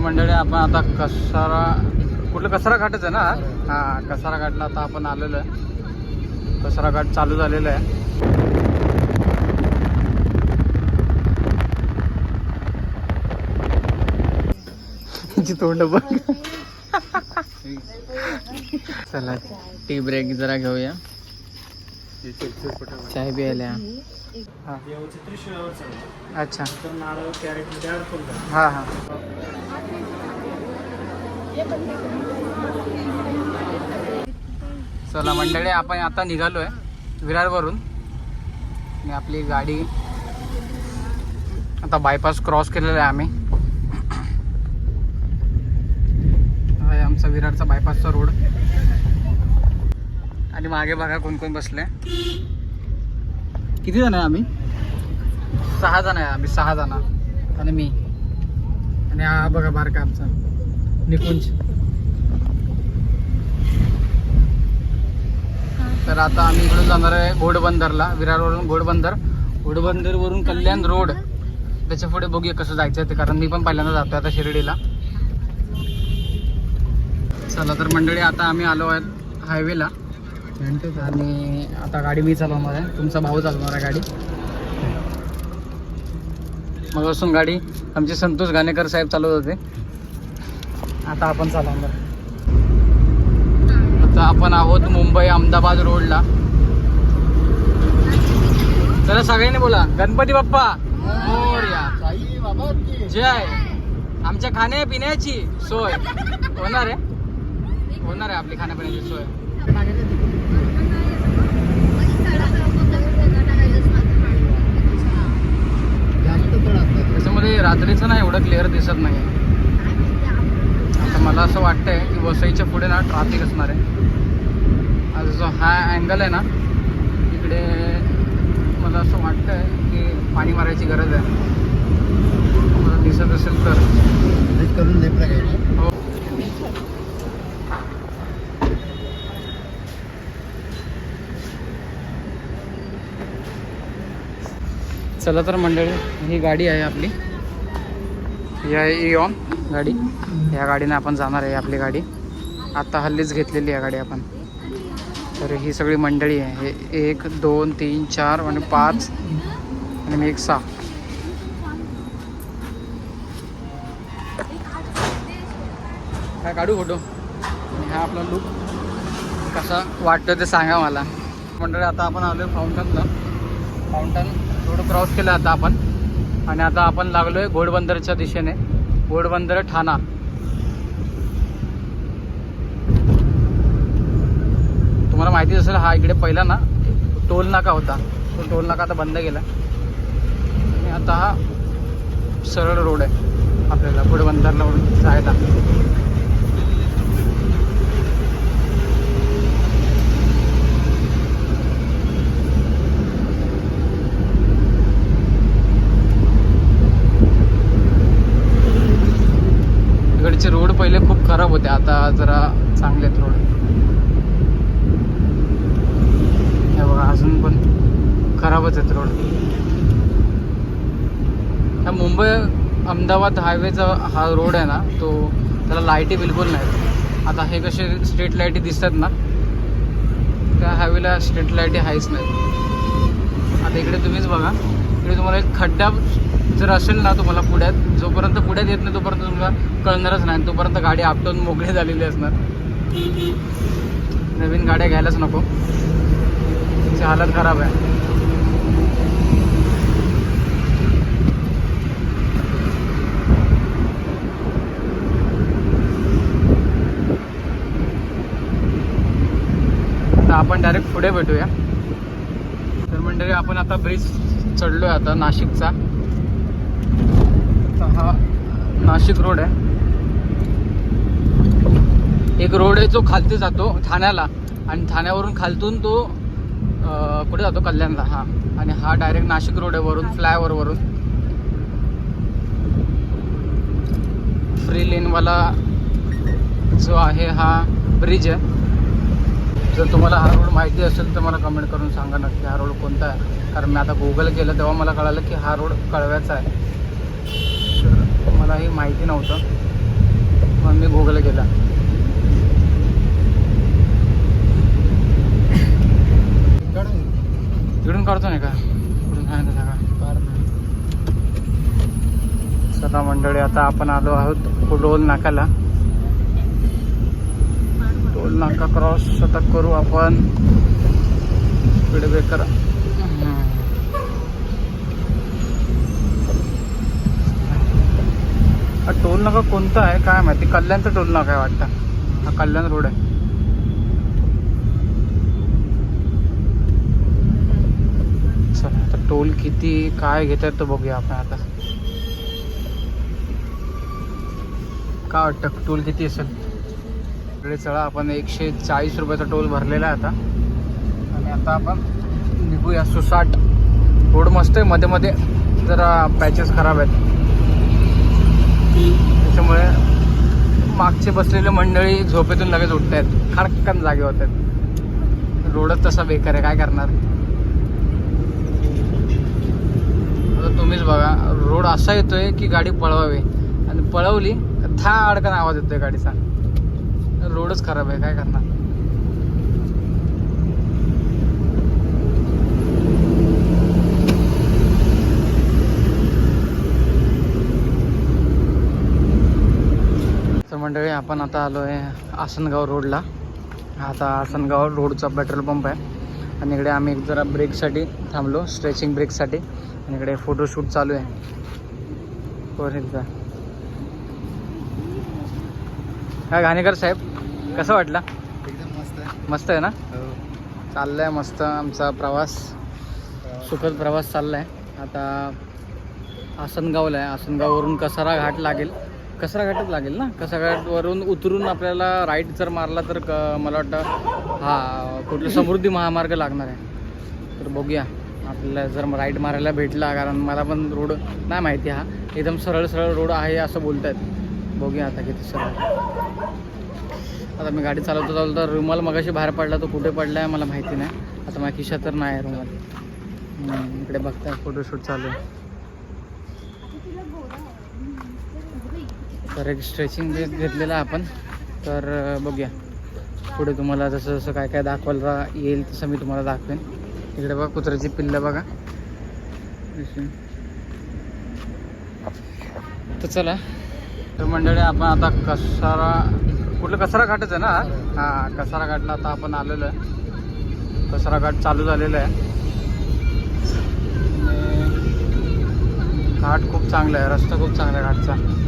मंडळी आपण आता कसारा कुठलं कसारा घाटच आहे ना हा? कसारा घाटला आता आपण आलेलो आहे. कसारा घाट चालू झालेला आहे. तोंड बघ. चला टी ब्रेक जरा घेऊया. चाय प्यायला. अच्छा. हा हा. चला मंडळी आपण आता निघालोय विरारवरून. आणि आपली गाडी आता बायपास क्रॉस केलेला आहे आम्ही. आहे आमचा विरारचा बायपासचा रोड आणि मागे बघा कोण कोण बसले. किती जण आहे आम्ही? सहा जण आहे आम्ही सहा जण. आणि मी. आणि हा बघा बारका आमचा. निकुंज. तर आता आम्ही इकडून जाणार आहे घोडबंदरला विरारवरून घोडबंदर. घोडबंदरवरून कल्याण रोड. त्याच्या पुढे बघूया कसं जायचं ते कारण मी पण पहिल्यांदा जातोय आता शिर्डीला. चला तर मंडळी आता आम्ही आलो आहेत हायवेला. आणि आता गाडी मी चालवणार आहे. तुमचा भाऊ चालवणार आहे गाडी. मग असून गाडी आमचे संतोष गाणेकर साहेब चालवत होते. आता आपण चालवणार आता आपण आहोत मुंबई अहमदाबाद रोडला. चला सगळ्यांनी बोला. गणपती बाप्पा. मोरया. जय. आमच्या खाण्या पिण्याची सोय. होणार आहे. होणार आहे आपली खाण्यापिण्याची सोय. त्याच्यामध्ये रात्रीचं ना एवढं क्लिअर दिसत नाही मला असं वाटतंय की वसईच्या पुढे ना ट्राफिक असणार आहे. आता जो हा अँगल आहे ना इकडे मला असं वाटतंय की पाणी मारायची गरज आहे. मला दिसत असेल तर. करून हो. चला तर मंडळी ही गाडी आहे आपली. ही आहे इऑन गाडी. या गाडीने आपण जाणार आहे आपली गाडी. आत्ता हल्लीच घेतलेली आहे गाडी आपण. तर ही सगळी मंडळी आहे. हे एक दोन तीन चार आणि पाच आणि मी एक सहा. काय काढू फोटो. हा आपला लुक कसा वाटतो ते सांगा मला. मंडळी आता आपण आलो आहे फाउंटनला फाउंटन थोडं क्रॉस केलं आता आपण. आणि आता आपण लागलो आहे घोडबंदरच्या दिशेने. घोडबंदर ठाणा. तुम्हाला माहिती असेल हा इकडे पहिला ना टोल नाका होता. तो टोल नाका आता बंद केला आणि आता हा सरळ रोड आहे आपल्याला घोडबंदरला जायला. इकडचे रोड पहिले खूप खराब होते. आता जरा चांगले आहेत रोड. हे बघा अजून पण खराबच आहेत रोड. हा मुंबई अहमदाबाद हायवेचा हा रोड आहे ना तो त्याला लाईटी बिलकुल नाहीत. आता हे कसे स्ट्रीट लाईटी दिसतात ना त्या हायवेला स्ट्रीट लाईटी आहेच नाहीत. आता इकडे तुम्हीच बघा. इकडे तुम्हाला एक खड्डा जर असेल ना तुम्हाला पुढ्यात जोपर्यंत पुढ्यात येत नाही तोपर्यंत तुम्हाला कळणारच नाही तोपर्यंत गाडी आपटून मोकळी झालेली असणार. नवीन गाड्या घ्यायलाच नको. तिची हालत खराब आहे. तर आपण डायरेक्ट पुढे भेटूया. तर मंडळी आपण आता ब्रिज चढलोय आता नाशिकचा तर हा नाशिक रोड आहे. एक रोड आहे जो खालती जातो ठाण्याला. आणि ठाण्यावरून खालतून तो कुठे जातो? कल्याणला. हा. आणि हा डायरेक्ट नाशिक रोड आहे वरून फ्लायओव्हर वरून. फ्री लेनवाला जो आहे हा ब्रिज आहे. जर तुम्हाला हा रोड माहिती असेल तर मला कमेंट करून सांगा नक्की. हा रोड कोणता आहे? कारण मी आता गुगल केलं तेव्हा मला कळालं की हा रोड कळव्याचा आहे. मला हे माहिती नव्हतं. मग मी भोगला गेला तिकडून काढतो नाही का? तिकडून सांगितलं सगळं चला मंडळी आता आपण आलो आहोत टोल नाकाला. टोल नाका क्रॉस सतत करू आपण. इकडे बेकर हा टोल नाका कोणता आहे? काय माहिती? कल्याणचा टोल नाका आहे वाटतं. हा कल्याण रोड आहे. चला आता टोल किती काय घेतात तो बघूया आपण आता. काय वाटतं? टोल किती असेल? इकडे चला आपण एकशे चाळीस रुपयाचा टोल भरलेला आहे आता. आणि आता आपण निघूया सुसाट. रोड मस्त आहे. मध्ये मध्ये जरा पॅचेस खराब आहेत. त्याच्यामुळे मागचे बसलेले मंडळी झोपेतून लगेच उठत आहेत खडकन जागे होत आहेत रोडच तसा बेकार आहे काय करणार? आता तुम्हीच बघा रोड असा येतोय की गाडी पळवावी. आणि पळवली था अडकन आवाज येतोय गाडीचा. रोडच खराब आहे काय करणार तर मंडळी आपण आता आलो आहे आसनगाव रोडला. आता आसनगाव रोडचा पेट्रोल पंप आहे. आणि इकडे आम्ही एक जरा ब्रेकसाठी थांबलो स्ट्रेचिंग ब्रेकसाठी आणि इकडे फोटोशूट चालू आहे. कोरिनचा काय घाणेकर साहेब कसं वाटलं? एकदम मस्त आहे. मस्त आहे ना? हो. चाललाय मस्त आमचा प्रवास. सुखद प्रवास चाललाय. आता आसनगावला आहे. आसनगाववरून कसारा घाट लागेल. कसरा घाटच लागेल ना? कसारा घाटवरून उतरून आपल्याला राईट जर मारला तर क मला वाटतं हा कुठलं समृद्धी महामार्ग लागणार आहे. तर बघूया. आपल्याला जर राईट मारायला भेटला कारण मला पण रोड नाही माहिती हा. एकदम सरळ सरळ रोड आहे असं बोलत आहेत बघूया आता किती सरळ. आता मी गाडी चालवतो तर रुमाल मगाशी बाहेर पडला तो कुठे पडला आहे मला माहिती नाही. आता माझ्या खिशा तर नाही आहे रुमाल. इकडे बघताय फोटोशूट चालू आहे. तर एक स्ट्रेचिंग बेस घेतलेला आहे आपण तर बघूया. पुढे तुम्हाला जसं जसं काय काय दाखवायला येईल तसं मी तुम्हाला दाखवेन. इकडे बघा कुत्र्याची पिल्लं बघा. तर चला. तर मंडळी आपण आता कसारा कुठलं कसारा घाटच आहे ना? हा? कसारा घाटला आता आपण आलेलो आहे. कसारा घाट चालू झालेला आहे. आणि घाट खूप चांगला आहे रस्ता खूप चांगला आहे घाटचा.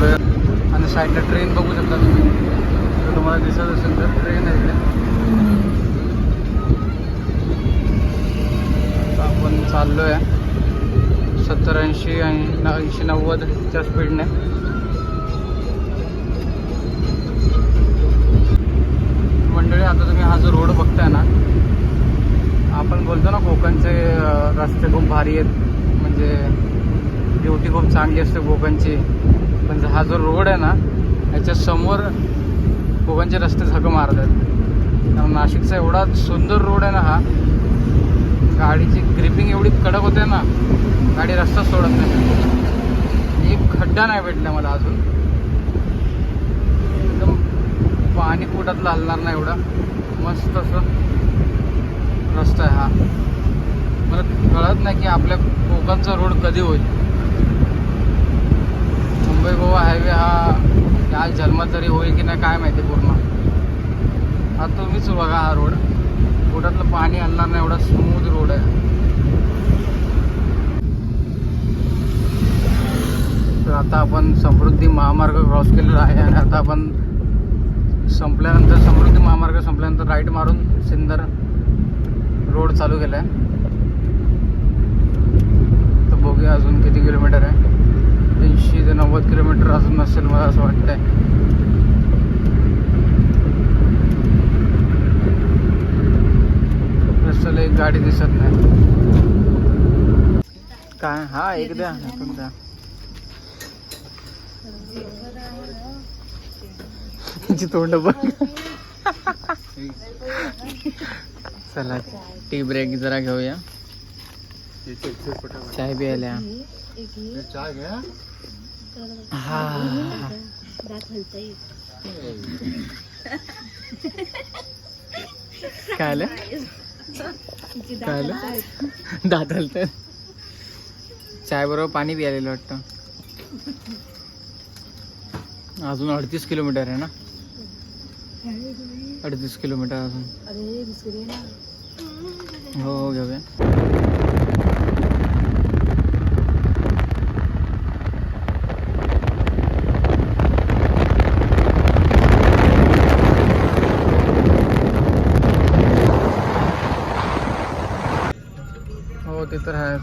भरपूर आणि साईडला ट्रेन बघू शकता तुम्ही. जर तुम्हाला दिसत असेल तर ट्रेन आहे इकडे. आपण चाललो आहे सत्तर ऐंशी ऐंशी नव्वदच्या स्पीडने मंडळी आता तुम्ही हा जो रोड बघताय ना आपण बोलतो ना कोकणचे रस्ते खूप भारी आहेत. म्हणजे ड्युटी खूप चांगली असते कोकणची. पण हा जो रोड आहे ना याच्या समोर कोकणचे रस्ते झक मारत आहेत कारण नाशिकचा एवढा सुंदर रोड आहे ना हा गाडीची ग्रिपिंग एवढी कडक होते ना गाडी रस्ता सोडत नाही. एक खड्डा नाही भेटला मला अजून. एकदम पाणी पोटातलं हलणार नाही एवढा. मस्त असं रस्ता आहे हा. मला कळत नाही की आपल्या कोकणचा रोड कधी होईल. मुंबई गोवा हायवे हा या जन्मत तरी होईल की नाही काय माहिती पूर्ण. हा तुम्हीच बघा हा रोड. रोडातलं पाणी आणणार नाही एवढा स्मूथ रोड आहे. तर आता आपण समृद्धी महामार्ग क्रॉस केलेला आहे आणि आता आपण संपल्यानंतर समृद्धी महामार्ग संपल्यानंतर राईट मारून सिंदर रोड चालू केला आहे तर बघूया अजून किती किलोमीटर आहे. ऐंशी ते नव्वद किलोमीटर अजून नसेल मला असं वाटतंय. रस्त्याला एक गाडी दिसत नाही. काय? हा एक द्या. पण द्या. तिची तोंड बघ. चला टी ब्रेक जरा घेऊया. चाय प्यायला. चहा घ्या. हा काय आलं? काय आलं? दात हलत चाय बरोबर पाणी प्यायलेलं वाटतं. अजून अडतीस किलोमीटर आहे ना? अडतीस किलोमीटर अजून. हो हो घेऊया.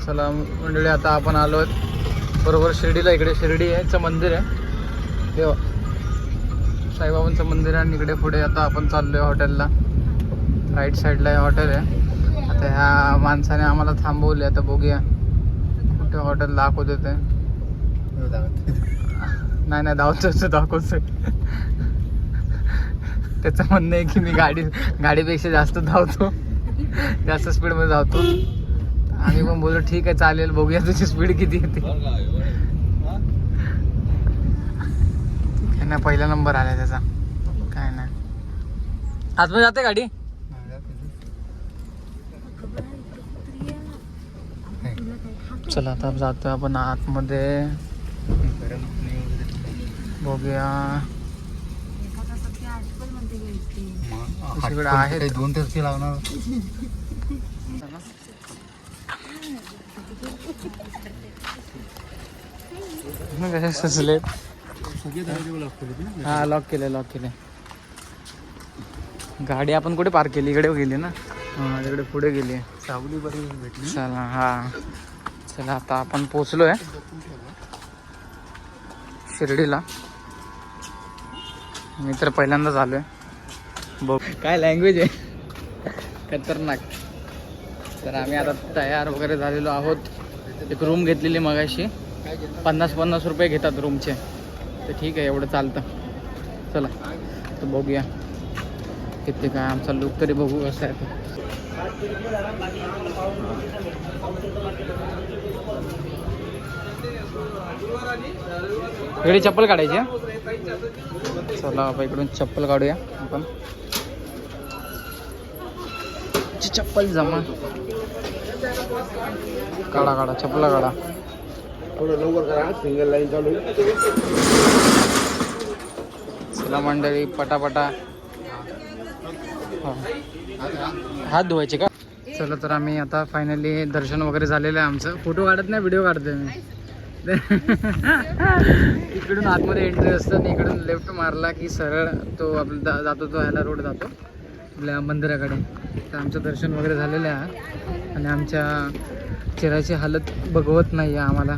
चला मंडळी आता आपण आलो बरोबर शिर्डीला इकडे शिर्डी याचं मंदिर आहे. देवा. साईबाबांचं मंदिर आहे आणि इकडे पुढे आता आपण चाललो आहे हॉटेलला राईट साईडला हे हॉटेल आहे. आता ह्या माणसाने आम्हाला थांबवले आता बघूया. कुठे हॉटेल दाखवते ते. नाही नाही धावतो दाखवतोय. त्याचं म्हणणं आहे की मी गाडी गाडीपेक्षा जास्त धावतो. जास्त स्पीडमध्ये धावतो. आम्ही पण बोललो ठीक आहे चालेल बघूया तुझी स्पीड किती येते. काय नाही पहिला नंबर आलाय त्याचा. काय नाही आतमध्ये जाते गाडी? हा. चला आता जातोय आपण आतमध्ये. बघूया. एका तासात ती आठ पण म्हणते घ्यायची मग दुसरीकडे आठ आहेत. काही दोन टक्के लावणार कसे सुचले हा लॉक केलं लॉक केले गाडी आपण कुठे पार्क केली? इकडे गेली ना? हा तिकडे पुढे गेली. सावली बरी भेटली चला हा. चला आता आपण पोचलोय. शिर्डीला. मी तर पहिल्यांदाच आलोय बघ. काय लँग्वेज आहे? खतरनाक. तर आम्ही आता तयार वगैरे झालेलो आहोत. एक रूम घेतलेली मगाशी. पन्नास पन्नास रुपये घेतात रूमचे तर ठीक आहे एवढं चालतं. चला तर बघूया. किती काय आमचा लुक तरी बघू कसं आहे. तो. इकडे चप्पल काढायची चला आपण इकडून चप्पल काढूया आपण. ची चप्पल जमा. काढा काढा चप्पल काढा. थोडं लवकर करा सिंगल लाईन चालू चला मंडळी पटापटा. हात धुवायचे का? चला तर आम्ही आता फायनली दर्शन वगैरे झालेलं आहे आमचं. फोटो काढत नाही व्हिडिओ काढतोय मी. इकडून आतमध्ये एंट्री असतं आणि इकडून लेफ्ट मारला की सरळ तो आपला जातो तो ह्याला रोड जातो. आपल्या मंदिराकडे. तर आमचं दर्शन वगैरे झालेलं आहे. आणि आमच्या चेहऱ्याची हालत बघवत नाही आहे आम्हाला.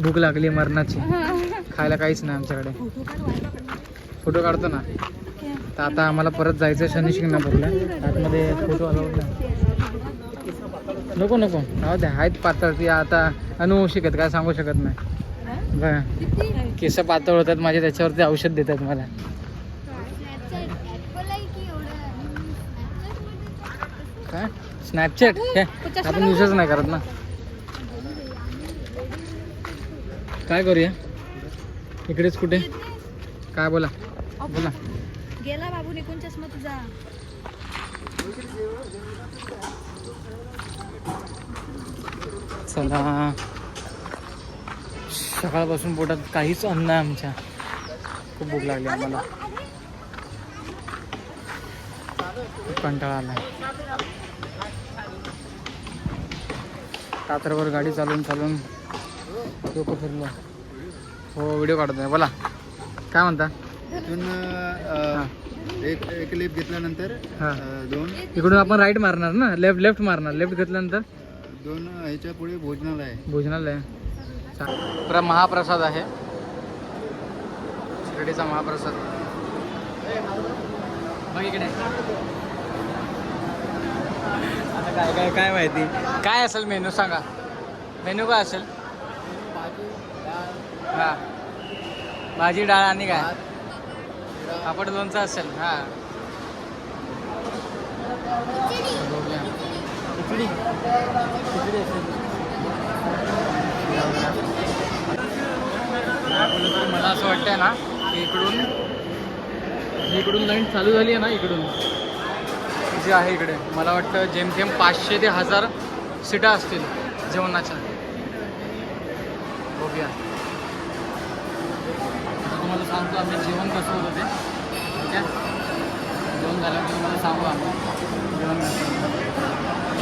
भूक लागली मरणाची. खायला काहीच नाही आमच्याकडे. फोटो काढतो ना. तर आता आम्हाला परत जायचं शनी शिंगणापूरला आतमध्ये फोटो अलाउड नाही. नको नको. राहू द्या आहेत पातळ. ती आता अनुभवू शकत काय सांगू शकत नाही. बघा. केस पातळ होतात माझे त्याच्यावरती औषध देतात मला. काय? स्नॅपचॅट हे आपण युजच नाही करत ना. काय करूया? इकडेच कुठे? काय बोला? बोला. गेला बाबू निघून चष्मा तुझा चला. सकाळपासून पोटात काहीच अन्न आहे आमच्या. खूप भूक लागली आम्हाला. खूप कंटाळा आला रात्रभर गाडी चालवून चालवून डोकं फिरलं हो व्हिडिओ काढतोय बोला. काय म्हणता? अं, एक एक लिप घेतल्यानंतर हा. अं, दोन इकडून आपण राईट मारणार ना? लेफ्ट लेफ्ट मारणार. लेफ्ट घेतल्यानंतर? दोन ह्याच्या पुढे भोजनालय आहे. भोजनालय प्र महाप्रसाद आहे. शिर्डीचा महाप्रसाद. बघ इकडे. आता काय काय काय माहिती? काय असेल मेनू सांगा. मेनू काय असेल? हा. भाजी डाळ आणि काय? पापड लोणचं असेल हा. मला असं वाटतंय ना की इकडून इकडून लाईन चालू झाली आहे ना इकडून. जे आहे इकडे. मला वाटतं जेमतेम पाचशे ते हजार सीटा असतील जेवणाच्या. बघूया. तुम्हाला सांगतो आम्ही जेवण कसं होतं ते ठीक आहे? जेवण झाल्यावर तुम्हाला सांगू आम्ही जेवण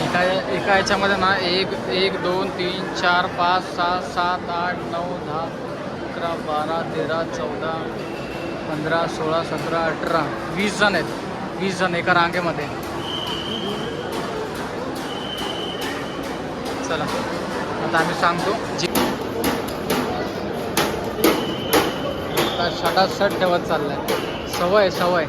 एका एका याच्यामध्ये ना एक एक दोन तीन चार पाच सहा सात आठ नऊ दहा अकरा बारा तेरा चौदा पंधरा सोळा सतरा अठरा वीस जण आहेत. वीस जण एका रांगेमध्ये. चला. आता आम्ही सांगतो. जी शटाशट ठेवत चाललाय. सवय सवय.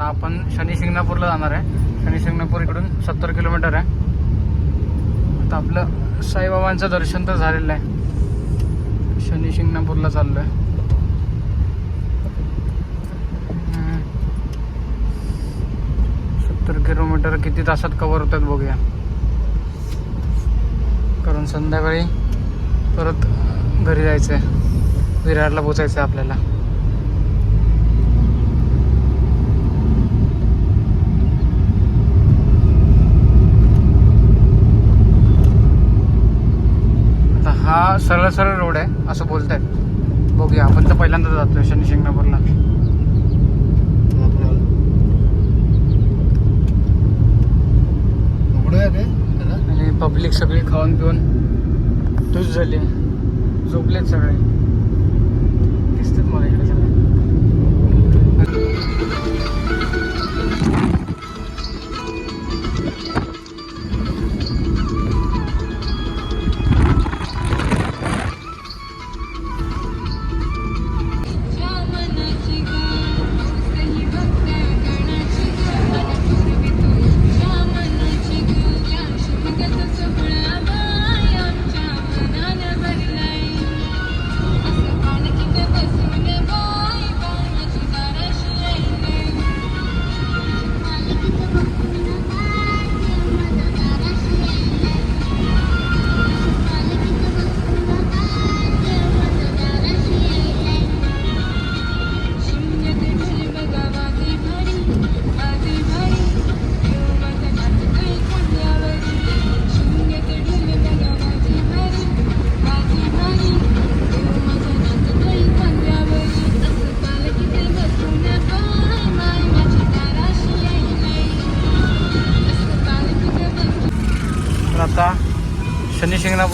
आपण शनी शिंगणापूरला जाणार आहे. शनी शिंगणापूर इकडून सत्तर किलोमीटर आहे. आता आपलं साईबाबांचं दर्शन तर झालेलं आहे. शनी शिंगणापूरला चाललो आहे सत्तर किलोमीटर किती तासात कवर होतात बघूया. कारण संध्याकाळी परत घरी जायचं आहे विरारला पोचायचं आहे आपल्याला. आता हा सरळ सरळ रोड आहे असं बोलत आहेत बघूया आपण तर पहिल्यांदा जातोय शनी शिंगणापूरला. उघडूया काय पब्लिक सगळी खाऊन पिऊन तूच झाली. झोपलेत सगळे. दिसतात मला इकडे सगळे.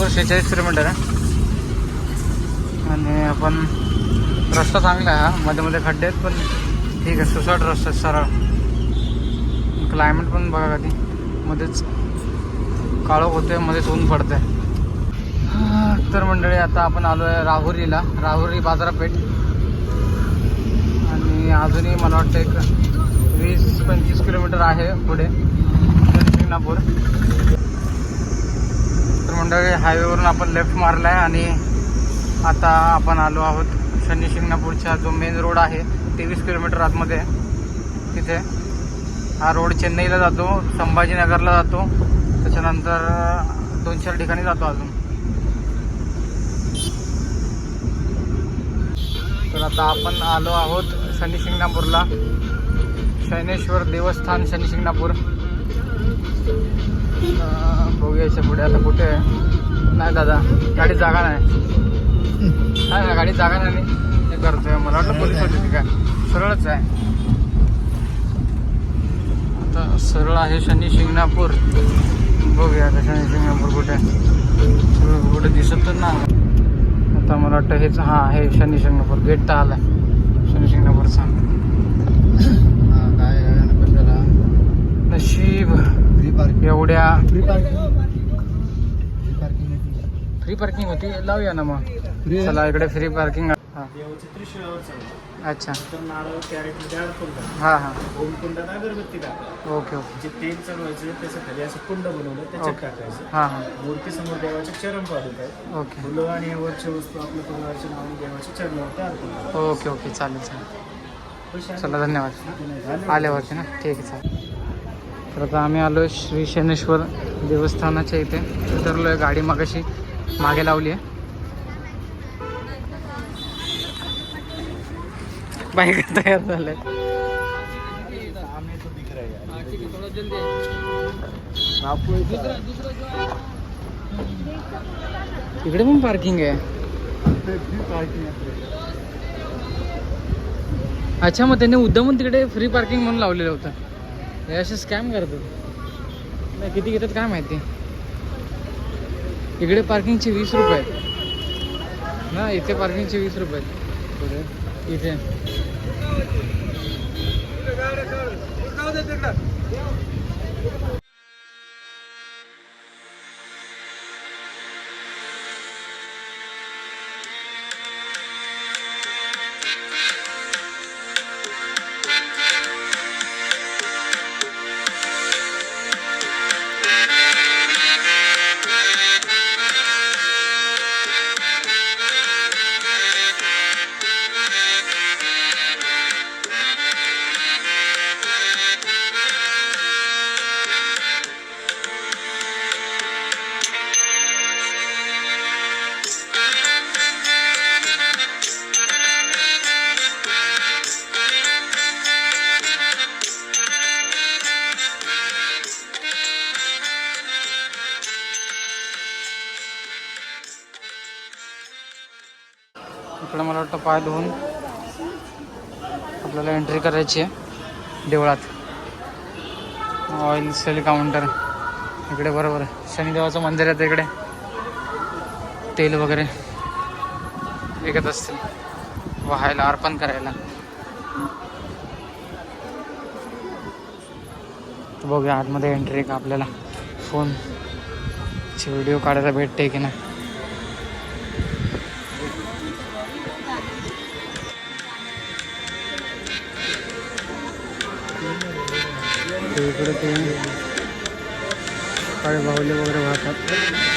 शनी शेहेचाळीस किलोमीटर आहे आणि आपण रस्ता चांगला आहे हा. मध्ये मध्ये खड्डे आहेत पण ठीक आहे सुसाट रस्ता आहे, सरळ. क्लायमेट पण बघा कधी. मध्येच काळोख होते मध्येच ऊन पडते तर मंडळी आता आपण आलो आहे राहुरीला. राहुरी बाजारपेठ. आणि अजूनही मला वाटतं एक वीस पंचवीस किलोमीटर आहे पुढे. शिंगणापूर तर हायवेवरून आपण लेफ्ट मारला आहे आणि आता आपण आलो आहोत शनी शिंगणापूरचा जो मेन रोड आहे तेवीस किलोमीटर आतमध्ये. तिथे हा रोड चेन्नईला जातो संभाजीनगरला जातो. त्याच्यानंतर दोन चार ठिकाणी जातो अजून. तर आता आपण आलो आहोत शनी शिंगणापूरला. शैनेश्वर देवस्थान शनी शिंगणापूर. बघूया याच्यापुढे आता कुठे आहे. नाही दादा गाडी जागा नाही. नाही ना गाडी जागा नाही हे करतोय मला वाटलं पोलीस होते काय. सरळच आहे. आता सरळ आहे शनी शिंगणापूर. बघूया आता शनी शिंगणापूर कुठे. कुठे दिसत तर नाही. आता मला वाटतं हेच हा आहे शनी शिंगणापूर. गेट तर आलाय. शनी शिंगणापूरचा. काय कशाला नशीब. एवढ्या free parking free parking free parking होती? लावूया ना मग. चला इकडे फ्री पार्किंग हां. देवाचे त्रिशूळावर चालतं अच्छा. तर नारळ कॅरेट हां हां. अगरबत्ती टाका ओके ओके. जे तेल चढवायचं त्याचं खाली असं कुंड बनवलं त्याच्यात. टाकायचं. हां हां. मूर्ती समोर देवाचे चरण पाडत आहे ओके. फुलं आणि वरच्या वस्तू आपल्या परिवाराच्या नावाने देवाच्या. Okay okay. चालेल चालेल? चला धन्यवाद? आल्यावरती ना? ठीक आहे चालेल. तर आता आम्ही आलो श्री शनेश्वर देवस्थानाच्या इथे. उतरलो आहे गाडी मागाशी. मागे लावली आहे. बाईक तयार झालंय. इकडे पण पार्किंग आहे. पार्किंग अच्छा मग त्यांनी उद्दामून तिकडे फ्री पार्किंग म्हणून लावलेलं होतं. हे असे स्कॅम करतात. नाही किती घेतात काय माहिती? इकडे पार्किंगचे वीस रुपये. आहेत ना इथे पार्किंगचे वीस रुपये. आहेत पुढे. इथे. इकडं मला वाटतं पाय धुवून आपल्याला एंट्री करायची आहे देवळात. Oil sale counter. इकडे बरोबर शनिदेवाचं मंदिर आहे तिकडे. तेल वगैरे विकत असतील. वाहायला अर्पण करायला. बघूया आतमध्ये एंट्री का आपल्याला. फोनची व्हिडिओ काढायला भेटते की नाही. ते इकडे ते